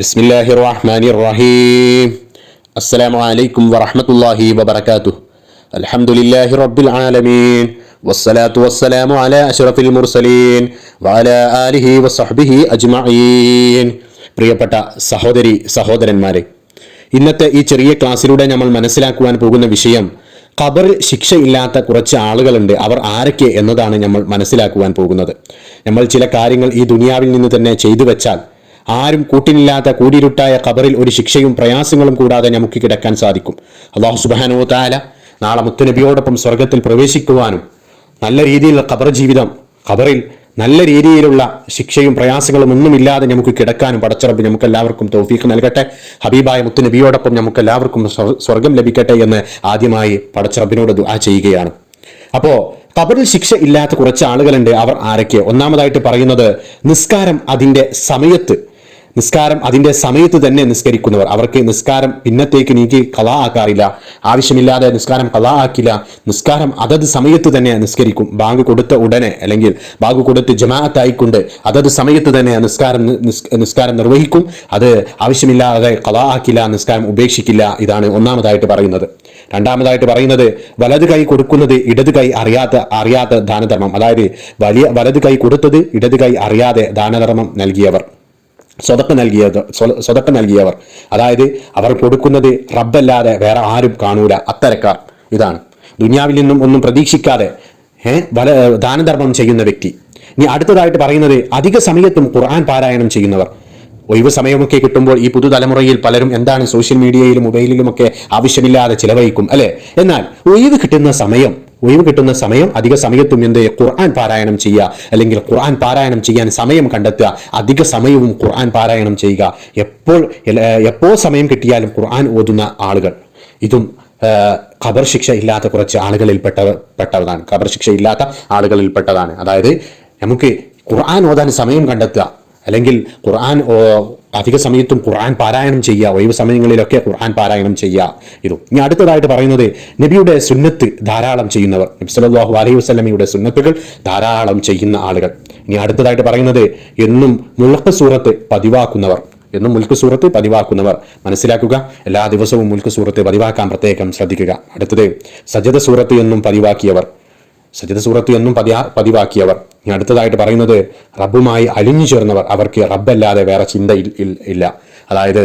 ബിസ്മില്ലാഹി റഹ്മാനി റഹീം അസ്സലാമു അലൈക്കും വറഹ്മത്തുള്ളാഹി വബറകാതുഹു. അൽഹംദുലില്ലാഹി റബ്ബിൽ ആലമീൻ. വസ്സലാത്തു വസ്സലാമു അലാ അഷ്റഫിൽ മുർസലീൻ. വഅലാ ആലിഹി വസഹ്ബിഹി അജ്മഈൻ. പ്രിയപ്പെട്ട സഹോദരി സഹോദരന്മാരെ ഇന്നത്തെ ഈ ചെറിയ ക്ലാസ്സിലൂടെ നമ്മൾ മനസ്സിലാക്കുവാൻ പോകുന്ന വിഷയം ഖബറിൽ ശിക്ഷയില്ലാത്ത കുറച്ച് ആളുകളുണ്ട്. അവർ ആരൊക്കെ എന്നതാണ് നമ്മൾ മനസ്സിലാക്കുവാൻ പോകുന്നത്. നമ്മൾ ചില കാര്യങ്ങൾ ഈ ദുനിയാവിൽ നിന്ന് തന്നെ ചെയ്തു വെച്ചാൽ ആരും കൂട്ടിനില്ലാത്ത കൂടിയിരുട്ടായ ഖബറിൽ ഒരു ശിക്ഷയും പ്രയാസങ്ങളും കൂടാതെ നമുക്ക് കിടക്കാൻ സാധിക്കും. അള്ളാഹു സുബാനോ താല നാളെ മുത്തുനബിയോടൊപ്പം സ്വർഗത്തിൽ പ്രവേശിക്കുവാനും നല്ല രീതിയിലുള്ള ഖബർ ജീവിതം ഖബറിൽ നല്ല രീതിയിലുള്ള ശിക്ഷയും പ്രയാസങ്ങളും ഒന്നുമില്ലാതെ നമുക്ക് കിടക്കാനും പടച്ചറബ് നമുക്ക് എല്ലാവർക്കും തൗഫീഖ് നൽകട്ടെ. ഹബീബായ മുത്തുനബിയോടൊപ്പം നമുക്ക് എല്ലാവർക്കും സ്വ- സ്വർഗം ലഭിക്കട്ടെ എന്ന് ആദ്യമായി പടച്ചറബിനോട് ദുആ ചെയ്യുകയാണ്. അപ്പോ കബറിൽ ശിക്ഷ ഇല്ലാത്ത കുറച്ച് ആളുകളുണ്ട്. അവർ ആരൊക്കെ ഒന്നാമതായിട്ട് പറയുന്നത് നിസ്കാരം അതിന്റെ സമയത്ത് നിസ്കാരം അതിന്റെ സമയത്ത് തന്നെ നിസ്കരിക്കുന്നവർ. അവർക്ക് നിസ്കാരം പിന്നത്തേക്ക് നീക്കി കലാ ആക്കാറില്ല ആവശ്യമില്ലാതെ നിസ്കാരം കലാ ആക്കില്ല നിസ്കാരം അതത് സമയത്ത് തന്നെ നിസ്കരിക്കും. ബാങ്ക് കൊടുത്ത ഉടനെ അല്ലെങ്കിൽ ബാങ്ക് കൊടുത്ത് ജമാഅത്തായിക്കൊണ്ട് അതത് സമയത്ത് തന്നെ നിസ്കാരം നിസ്കാരം നിർവഹിക്കും. അത് ആവശ്യമില്ലാതെ കലാ ആക്കില്ല നിസ്കാരം ഉപേക്ഷിക്കില്ല. ഇതാണ് ഒന്നാമതായിട്ട് പറയുന്നത്. രണ്ടാമതായിട്ട് പറയുന്നത് വലത് കൈ കൊടുക്കുന്നത് ഇടത് കൈ അറിയാത്ത അറിയാത്ത ദാനധർമ്മം. അതായത് വലിയ വലത് കൈ കൊടുത്തത് ഇടത് കൈ അറിയാതെ ദാനധർമ്മം നൽകിയവർ. സ്വതക്ക നൽകിയത് സ്വ- സ്വതക്ക നൽകിയവർ. അതായത് അവർ കൊടുക്കുന്നത് റബ്ബല്ലാതെ വേറെ ആരും കാണൂല. അത്തരക്കാർ. ഇതാണ്. ദുനിയാവിൽ നിന്നും ഒന്നും പ്രതീക്ഷിക്കാതെ വല ദാനധർമ്മം ചെയ്യുന്ന വ്യക്തി. ഇനി അടുത്തതായിട്ട് പറയുന്നത് അധിക സമയത്തും ഖുർആൻ പാരായണം ചെയ്യുന്നവർ. ഒഴിവ് സമയമൊക്കെ കിട്ടുമ്പോൾ ഈ പുതുതലമുറയിൽ പലരും എന്താണ് സോഷ്യൽ മീഡിയയിലും മൊബൈലിലുമൊക്കെ ആവശ്യമില്ലാതെ ചിലവഴിക്കും അല്ലേ? എന്നാൽ ഒഴിവ് കിട്ടുന്ന സമയം ഒഴിവ് കിട്ടുന്ന സമയം അധിക സമയത്തും എന്ത് ഖുർആൻ പാരായണം ചെയ്യുക. അല്ലെങ്കിൽ ഖുർആൻ പാരായണം ചെയ്യാൻ സമയം കണ്ടെത്തുക. അധിക സമയവും ഖുർആൻ പാരായണം ചെയ്യുക. എപ്പോൾ എപ്പോൾ സമയം കിട്ടിയാലും ഖുർആൻ ഓതുന്ന ആളുകൾ. ഇതും ഖബർ ശിക്ഷ ഇല്ലാത്ത കുറച്ച് ആളുകളിൽ പെട്ടവർ പെട്ടതാണ് ഖബർ ശിക്ഷ ഇല്ലാത്ത ആളുകളിൽ പെട്ടതാണ് അതായത് നമുക്ക് ഖുർആൻ ഓതാൻ സമയം കണ്ടെത്തുക. അല്ലെങ്കിൽ ഖുർആൻ അധിക സമയത്തും ഖുർആൻ പാരായണം ചെയ്യുക ഒഴിവ് സമയങ്ങളിലൊക്കെ ഖുർആൻ പാരായണം ചെയ്യുക. ഇതും. ഇനി അടുത്തതായിട്ട് പറയുന്നത് നബിയുടെ സുന്നത്ത് ധാരാളം ചെയ്യുന്നവർ നബി സല്ലല്ലാഹു അലൈഹി വസല്ലമയുടെ സുന്നത്തുകൾ ധാരാളം ചെയ്യുന്ന ആളുകൾ. ഇനി അടുത്തതായിട്ട് പറയുന്നത് എന്നും മുൽക്ക് സൂറത്ത് പതിവാക്കുന്നവർ എന്നും മുൽക്ക് സൂറത്ത് പതിവാക്കുന്നവർ. മനസ്സിലാക്കുക എല്ലാ ദിവസവും മുൽക്ക് സൂറത്ത് പതിവാക്കാൻ പ്രത്യേകം ശ്രദ്ധിക്കുക. അടുത്തത് സജദ സൂറത്ത് എന്നും പതിവാക്കിയവർ. സജിത സൂറത്ത് എന്നും പതിവാക്കിയവർ. ഇനി അടുത്തതായിട്ട് പറയുന്നത് റബ്ബുമായി അലിഞ്ഞു ചേർന്നവർ. അവർക്ക് റബ്ബല്ലാതെ വേറെ ചിന്ത ഇല്ല. അതായത്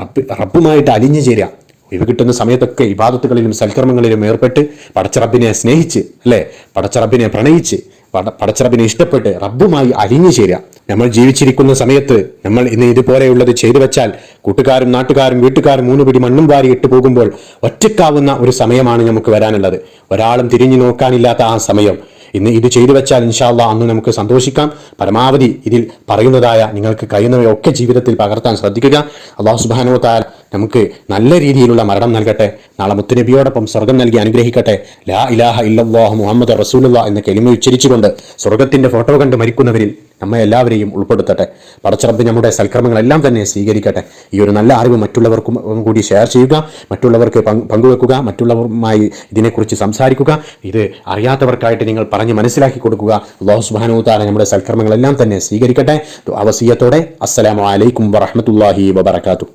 റബ്ബ് റബ്ബുമായിട്ട് അലിഞ്ഞു ചേരുക. ഇവ കിട്ടുന്ന സമയത്തൊക്കെ ഇബാദത്തുകളിലും സൽക്കർമ്മങ്ങളിലും ഏർപ്പെട്ട് പടച്ചറബിനെ സ്നേഹിച്ച് അല്ലേ? പടച്ചറബിനെ പ്രണയിച്ച് പട പടച്ചറബിനെ ഇഷ്ടപ്പെട്ട് റബ്ബുമായി അലിഞ്ഞു ചേരുക. നമ്മൾ ജീവിച്ചിരിക്കുന്ന സമയത്ത് നമ്മൾ ഇന്ന് ഇതുപോലെയുള്ളത് ചെയ്തു വെച്ചാൽ കൂട്ടുകാരും നാട്ടുകാരും വീട്ടുകാരും മൂന്ന് പിടി മണ്ണും വാരി ഇട്ട് പോകുമ്പോൾ ഒറ്റക്കാവുന്ന ഒരു സമയമാണ് നമുക്ക് വരാനുള്ളത്. ഒരാളും തിരിഞ്ഞു നോക്കാനില്ലാത്ത ആ സമയം. ഇന്ന് ഇത് ചെയ്തു വെച്ചാൽ ഇൻഷാല്ല അന്ന് നമുക്ക് സന്തോഷിക്കാം. പരമാവധി ഇതിൽ പറയുന്നതായ നിങ്ങൾക്ക് കഴിയുന്നവയൊക്കെ ജീവിതത്തിൽ പകർത്താൻ ശ്രദ്ധിക്കുക. അള്ളാഹു സുബാനോ താൽ നമുക്ക് നല്ല രീതിയിലുള്ള മരണം നൽകട്ടെ. നാളെ മുത്തുനബിയോടൊപ്പം സ്വർഗം നൽകി അനുഗ്രഹിക്കട്ടെ. ലാ ഇലാഹ ഇല്ലാഹ് മുഹമ്മദ് റസൂലുള്ള എന്ന കെലിമ ഉച്ചരിച്ചുകൊണ്ട് സ്വർഗത്തിന്റെ ഫോട്ടോ കണ്ട് മരിക്കുന്നവരിൽ നമ്മെ എല്ലാവരെയും ഉൾപ്പെടുത്തട്ടെ. പടച്ചറബ് നമ്മുടെ സൽക്രമങ്ങളെല്ലാം തന്നെ സ്വീകരിക്കട്ടെ. ഈ ഒരു നല്ല അറിവ് മറ്റുള്ളവർക്കും കൂടി ഷെയർ ചെയ്യുക മറ്റുള്ളവർക്ക് പങ്കുവെക്കുക മറ്റുള്ളവരുമായി ഇതിനെക്കുറിച്ച് സംസാരിക്കുക. ഇത് അറിയാത്തവർക്കായിട്ട് നിങ്ങൾ പറഞ്ഞ് മനസ്സിലാക്കി കൊടുക്കുക. അള്ളാഹു സുബാനു താല നമ്മുടെ സൽക്രമങ്ങളെല്ലാം തന്നെ സ്വീകരിക്കട്ടെ. അവസീയത്തോടെ അസ്സലാമു അലൈക്കും വറഹമത്തല്ലാഹി വബർക്കാത്തു